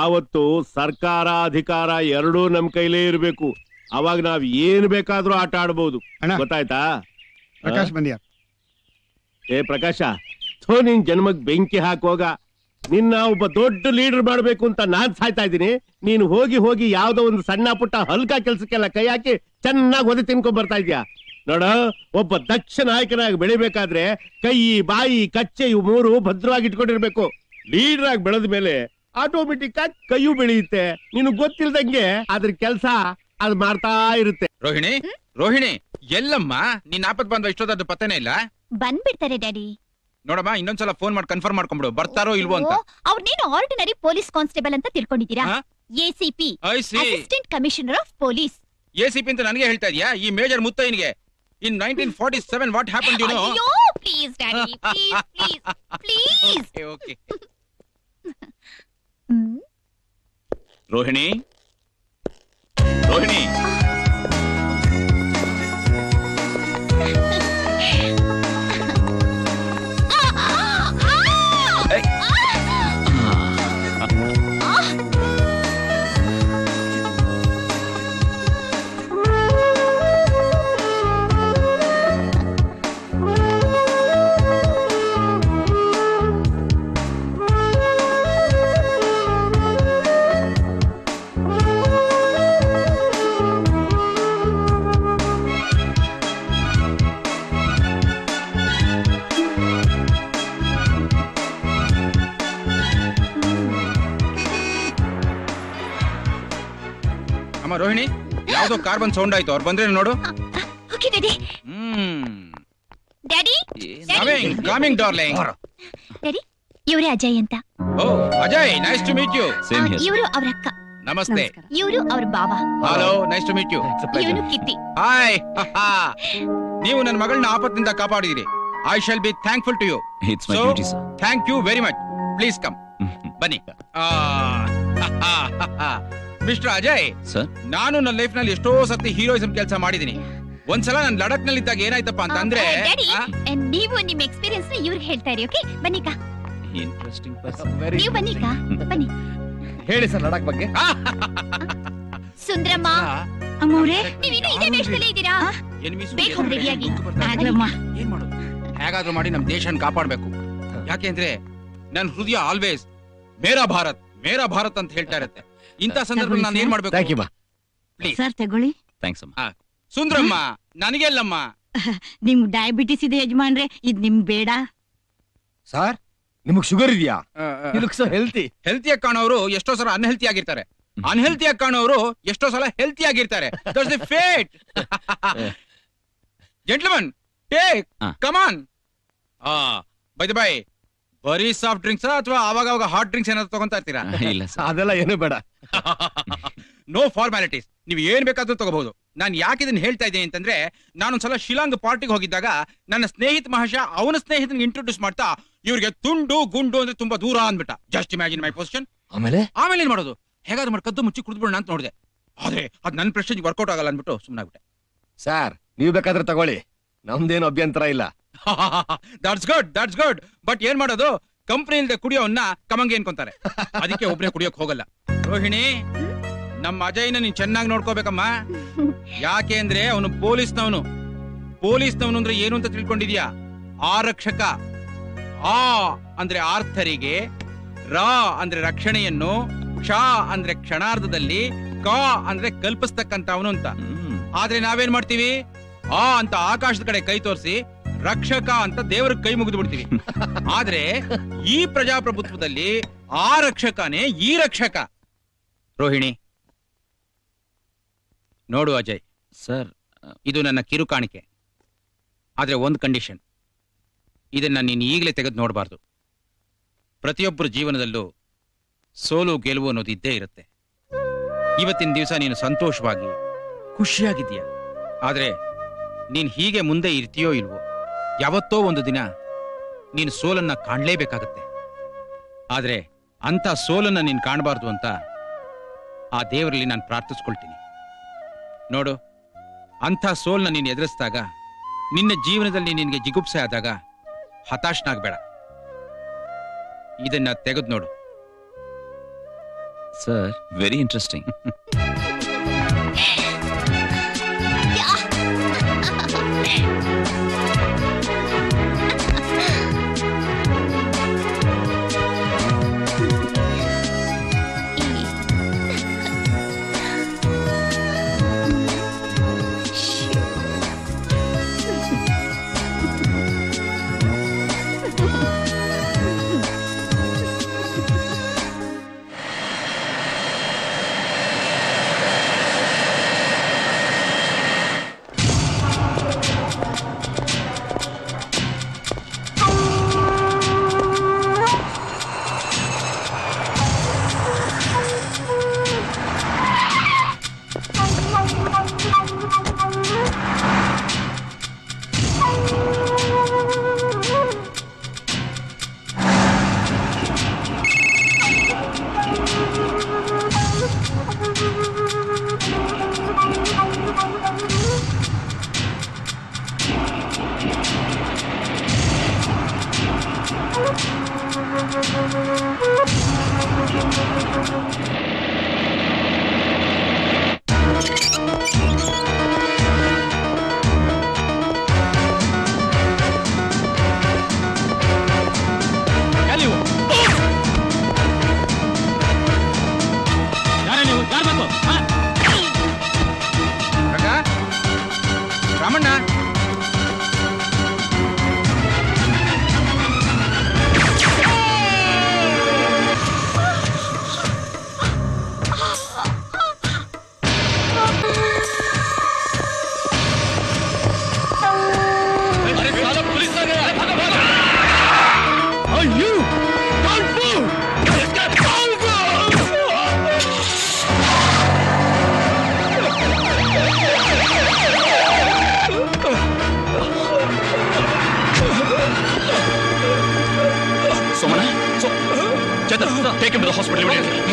ಯಾವತ್ತು ಸರ್ಕಾರ ಅಧಿಕಾರ ಎರಡೂ ನಮ್ ಕೈಲೇ ಇರಬೇಕು. ಅವಾಗ ನಾವ್ ಏನ್ ಬೇಕಾದ್ರೂ ಆಟ ಆಡ್ಬೋದು. ಅಣ್ಣ. ಗೊತ್ತಾಯ್ತಾ? ಪ್ರಕಾಶ್ ಬಂದ್ಯಾ? ಏ ಪ್ರಕಾಶ ಥೋ ನಿನ್ ಜನ್ಮಕ್ ಬೆಂಕಿ ಹಾಕುವಾಗ ನಿನ್ನ ಒಬ್ಬ ದೊಡ್ಡ ಲೀಡರ್ ಮಾಡ್ಬೇಕು ಅಂತ ನಾನ್ ಸಾಯ್ತಾ ಇದ್ದೀನಿ. ನೀನು ಹೋಗಿ ಹೋಗಿ ಯಾವ್ದೋ ಒಂದು ಸಣ್ಣ ಪುಟ್ಟ ಹಲ್ಕ ಕೆಲ್ಸಕ್ಕೆಲ್ಲ ಕೈ ಹಾಕಿ ಚೆನ್ನಾಗಿ ಒದೆ ತಿನ್ಕೊಂಡ್ ಬರ್ತಾ ಇದ್ಯಾ? ನೋಡ ಒಬ್ಬ ದಕ್ಷ ನಾಯಕನಾಗಿ ಬೆಳಿಬೇಕಾದ್ರೆ ಕೈ ಬಾಯಿ ಕಚ್ಚೆ ಇವು ಮೂರು ಭದ್ರವಾಗಿ ಇಟ್ಕೊಂಡಿರ್ಬೇಕು ಲೀಡರ್ ಆಗಿ ಬೆಳೆದ ಮೇಲೆ ಆಟೋಮೆಟಿಕ್ ಆಗಿ ಕೈಯು ಬೆಳೆಯುತ್ತೆ. ನಿನಗ್ ಗೊತ್ತಿಲ್ದಂಗೆ ಅದ್ರ ಕೆಲ್ಸ ಅದ್ ಮಾಡ್ತಾ ಇರುತ್ತೆ. ರೋಹಿಣಿ ರೋಹಿಣಿ ಎಲ್ಲಮ್ಮ ನೀನ್ ಆಪತ್ ಬಂದ ಇಷ್ಟೊತ್ತಾದ್ರು ಪತ್ತೆನೇ ಇಲ್ಲ? ಬಂದ್ಬಿಡ್ತಾರೆ ಡ್ಯಾಡಿ. ನೋಡಮ್ಮ ಇನ್ನೊಂದ್ಸಲ ಫೋನ್ ಮಾಡಿ ಕನ್ಫರ್ಮ್ ಮಾಡ್ಕೊಂಬಿಡು. ಬರ್ತಾರೋ ಇಲ್ವೋ ಅಂತ. ಅವ್ರನ್ನೇನು ಆರ್ಡಿನರಿ ಪೊಲೀಸ್ ಕಾನ್ಸ್ಟೇಬಲ್ ಅಂತ ತಿಳ್ಕೊಂಡಿದ್ದೀರಾ? ಹಾ? ACP I see assistant commissioner of police A C P ಅಂತ ನನಗೆ ಹೇಳ್ತಾ ಇದೀಯಾ? ಈ major ಮುತ್ತೈನ್ಗೆ in nineteen forty seven what happen you know ಅಯ್ಯೋ please daddy please please please okay okay Rohini Rohini ಯಾವ್ದೋ ಕಾರ್ ಬಂದ್ ಸೌಂಡ್ ಆಯ್ತು ಅವ್ರು ಬಂದ್ರೆ ನೋಡು. Okay daddy. Hmm. Daddy? Coming coming darling daddy ಇವರೇ ಅಜಯ್ ಅಂತ. ಓ Ajay nice to meet you ಇವರು ಅವರ ಅಕ್ಕ. ನಮಸ್ತೆ. ಇವರು ಅವರ Baba hello nice to meet you ಇವನು ಕಿತ್ತಿ ಹಾಯ್ ನೀವು ನನ್ನ ಮಗಳನ್ನ ಆಪತ್ತಿನಿಂದ ಕಾಪಾಡಿದಿರಿ. I shall be thankful to you it's my duty sir thank you very much please come ಬನ್ನಿ. Mister Ajay sir? ನಾನು ನನ್ನ ಲೈಫ್ನಲ್ಲಿ ಎಷ್ಟೋ ಸತಿ ಹೀರೋಯಿಸಂ ಕೆಲಸ ಮಾಡಿದೀನಿ ಒಂದ್ಸಲ ನಾನು ಲಡಕ್ನಲ್ಲಿ ಇದ್ದಾಗ ಏನಾಯ್ತಪ್ಪ ಅಂತಂದ್ರೆ ಅಂದ್ರೆ ನೀವು ನಿಮ್ ಎಕ್ಸ್ಪೀರಿಯನ್ಸ್ ಇವ್ರಿಗೆ ಹೇಳ್ತಾ ಇರಿ ಓಕೆ ಬನ್ನಿ ಇಂಟ್ರೆಸ್ಟಿಂಗ್ ಪರ್ಸನ್. ನೀವು ಬನ್ನಿ ಬನ್ನಿ. ಹೇಳಿ ಸರ್ ಲಡಕ್ ಬಗ್ಗೆ. ಸುಂದ್ರಮ್ಮ. ಅಮ್ಮವ್ರೆ? ಇನ್ನೂ ಇದೇ ವೇಷದಲ್ಲೇ ಇದ್ದೀರಾ? ಏನು ಮಿಸ್ ಬೇಕು ರೆಡಿಯಾಗಿ ಆಗ್ಲಮ್ಮ ಏನ್ ಮಾಡೋದು? ಹೇಗಾದ್ರೂ ಮಾಡಿ ನಮ್ಮ ದೇಶನ ಕಾಪಾಡಬೇಕು. ಯಾಕೆಂದ್ರೆ ನನ್ನ ಹೃದಯ ಆಲ್ವೇಸ್ ಮೇರಾ ಭಾರತ್ ಮೇರಾ ಭಾರತ್ ಅಂತ ಹೇಳ್ತಾ ಇರುತ್ತೆ. ಇಂಥ ಸಂದರ್ಭದಲ್ಲಿ ನಾನು ಏನ್ ಥ್ಯಾಂಕ್ ಯು ಮಾಡ್ಬೇಕು ಮಾ. ಪ್ಲೀಸ್ ಸರ್ ತಗೊಳ್ಳಿ. ಥ್ಯಾಂಕ್ಸ್ ಅಮ್ಮ. ಸುಂದ್ರಮ್ಮ ನನಗೆಲ್ಲಮ್ಮ. ನಿಮ್ ಡಯಾಬಿಟಿಸ್ ಇದೆ ಯಜಮಾನ್ರೆ ಇದ್ ನಿಮ್ ಬೇಡ. ಸರ್ ನಿಮಗ್ ಶುಗರ್ ಇದೆಯಾ? ಸೊ ಹೆಲ್ತಿ ಹೆಲ್ತಿಯಾಗಿ ಕಾಣೋರು ಎಷ್ಟೋ ಸಲ ಅನ್ಹೆಲ್ತಿ ಆಗಿರ್ತಾರೆ. ಅನ್ಹೆಲ್ತಿಯಾಗಿ ಕಾಣೋರು ಎಷ್ಟೋ ಸಲ ಹೆಲ್ತಿ ಆಗಿರ್ತಾರೆ. Fate gentleman take. Come on ಆ ಬೈ ಬೈ ಬರೀ ಸಾಫ್ಟ್ ಡ್ರಿಂಕ್ಸ್ ಅಥವಾ ಅವಾಗ ಅವಾಗ ಹಾಟ್ ಡ್ರಿಂಕ್ಸ್ ಏನಾದ್ರು ತಗೊಂತಾ ಇರ್ತೀರಾ? ಇಲ್ಲ ಸರ್. ಅದೆಲ್ಲ ಏನು ಬೇಡ. ನೋ ಫಾರ್ಮ್ಯಾಲಿಟೀಸ್ ನೀವು ಏನ್ ಬೇಕಾದ್ರೂ ತಗೋಬಹುದು. ನಾನು ಯಾಕೆ ಇದನ್ನ ಹೇಳ್ತಾ ಇದ್ದೀನಿ ಅಂತಂದ್ರೆ ನಾನೊಂದ್ಸಲ ಶಿಲಾಂಗ್ ಪಾರ್ಟಿಗೆ ಹೋಗಿದ್ದಾಗ ನನ್ನ ಸ್ನೇಹಿತ ಮಹಾಶ ಅವನ ಸ್ನೇಹಿತನಿಗೆ ಇಂಟ್ರೊಡ್ಯೂಸ್ ಮಾಡ್ತಾ ಇವ್ರಿಗೆ ತುಂಡು ಗುಂಡು ಅಂದ್ರೆ ತುಂಬಾ ದೂರ ಅಂದ್ಬಿಟ್ಟ. ಜಸ್ಟ್ ಇಮ್ಯಾಜಿನ್ ಮೈ ಪೊಸಿಷನ್ ಆಮೇಲೆ? ಆಮೇಲೆ ಏನ್ ಮಾಡೋದು? ಹೇಗಾದ್ರೂ ಮಾಡಿ ಕದ್ದು ಮುಚ್ಚಿ ಕುಡಿದ್ಬಿಡೋಣ ಅಂತ ನೋಡಿದೆ. ಆದ್ರೆ ಅದ್ ನನ್ನ ಪ್ರಶ್ನೆಗೆ ವರ್ಕೌಟ್ ಆಗಲ್ಲ ಅಂದ್ಬಿಟ್ಟು ಸುಮ್ಮನಾಗ್ಬಿಟ್ಟೆ ಸರ್ ನೀವು ಬೇಕಾದ್ರೆ ತಗೊಳ್ಳಿ. ನಮ್ದೇನು ಅಭ್ಯಂತರ ಇಲ್ಲ. That's good that's good but ಏನ್ ಮಾಡೋದು? ಕಂಪ್ನಿ ಇಲ್ದೆ ಕುಡಿಯೋನ್ನ ಕಮಂಗೆ ಅನ್ಕೊಂತಾರೆ. ಅದಕ್ಕೆ ಒಬ್ನೇ ಕುಡಿಯೋಕ್ ಹೋಗಲ್ಲ. ರೋಹಿಣಿ ನಮ್ಮ ಅಜಯ್ನ ನೀನ್ ಚೆನ್ನಾಗಿ ನೋಡ್ಕೋಬೇಕಮ್ಮ. ಯಾಕೆ ಅಂದ್ರೆ ಅವನು ಪೊಲೀಸ್ನವನು. ಪೊಲೀಸ್ನವನು ಅಂದ್ರೆ ಏನು ಅಂತ ತಿಳ್ಕೊಂಡಿದ್ಯಾ? ಆರಕ್ಷಕ. ಆ ಅಂದ್ರೆ ಆರ್ಥರಿಗೆ ರಾ ಅಂದ್ರೆ ರಕ್ಷಣೆಯನ್ನು ಕ್ಷ ಅಂದ್ರೆ ಕ್ಷಣಾರ್ಧದಲ್ಲಿ ಕ ಅಂದ್ರೆ ಕಲ್ಪಿಸ್ತಕ್ಕಂಥವನು ಅಂತ. ಆದ್ರೆ ನಾವೇನ್ ಮಾಡ್ತೀವಿ? ಆ ಅಂತ ಆಕಾಶದ ಕಡೆ ಕೈ ತೋರಿಸಿ ರಕ್ಷಕ ಅಂತ ದೇವರ ಕೈ ಮುಗಿದು ಬಿಡ್ತೀವಿ. ಆದ್ರೆ ಈ ಪ್ರಜಾಪ್ರಭುತ್ವದಲ್ಲಿ ಆ ರಕ್ಷಕನೇ ಈ ರಕ್ಷಕ. ರೋಹಿಣಿ. ನೋಡು ಅಜಯ್. ಸರ್ ಇದು ನನ್ನ ಕಿರು ಕಾಣಿಕೆ. ಆದ್ರೆ ಒಂದು ಕಂಡೀಷನ್ ಇದನ್ನ ನೀನು ಈಗಲೇ ತೆಗೆದು ನೋಡಬಾರ್ದು. ಪ್ರತಿಯೊಬ್ಬರ ಜೀವನದಲ್ಲೂ ಸೋಲು ಗೆಲುವು ಅನ್ನೋದು ಇದ್ದೇ ಇರುತ್ತೆ. ಇವತ್ತಿನ ದಿವಸ ನೀನು ಸಂತೋಷವಾಗಿ ಖುಷಿಯಾಗಿದ್ದೀಯ. ಆದರೆ ನೀನು ಹೀಗೆ ಮುಂದೆ ಇರ್ತೀಯೋ ಇಲ್ವೋ? ಯಾವತ್ತೋ ಒಂದು ದಿನ ನೀನು ಸೋಲನ್ನ ಕಾಣಲೇಬೇಕಾಗತ್ತೆ. ಆದರೆ ಅಂತ ಸೋಲನ್ನ ನೀನು ಕಾಣಬಾರ್ದು ಅಂತ ಆ ದೇವರಲ್ಲಿ ನಾನು ಪ್ರಾರ್ಥಿಸ್ಕೊಳ್ತೀನಿ. ನೋಡು ಅಂಥ ಸೋಲನ್ನ ನೀನು ಎದುರಿಸಿದಾಗ ನಿನ್ನ ಜೀವನದಲ್ಲಿ ನಿನಗೆ ಜಿಗುಪ್ಸೆ ಆದಾಗ ಹತಾಶನಾಗಬೇಡ. ಇದನ್ನ ತೆಗೆದು ನೋಡು. Sir very interesting. Thank you. ಸೋಮನ Chetan take him to the hospital immediately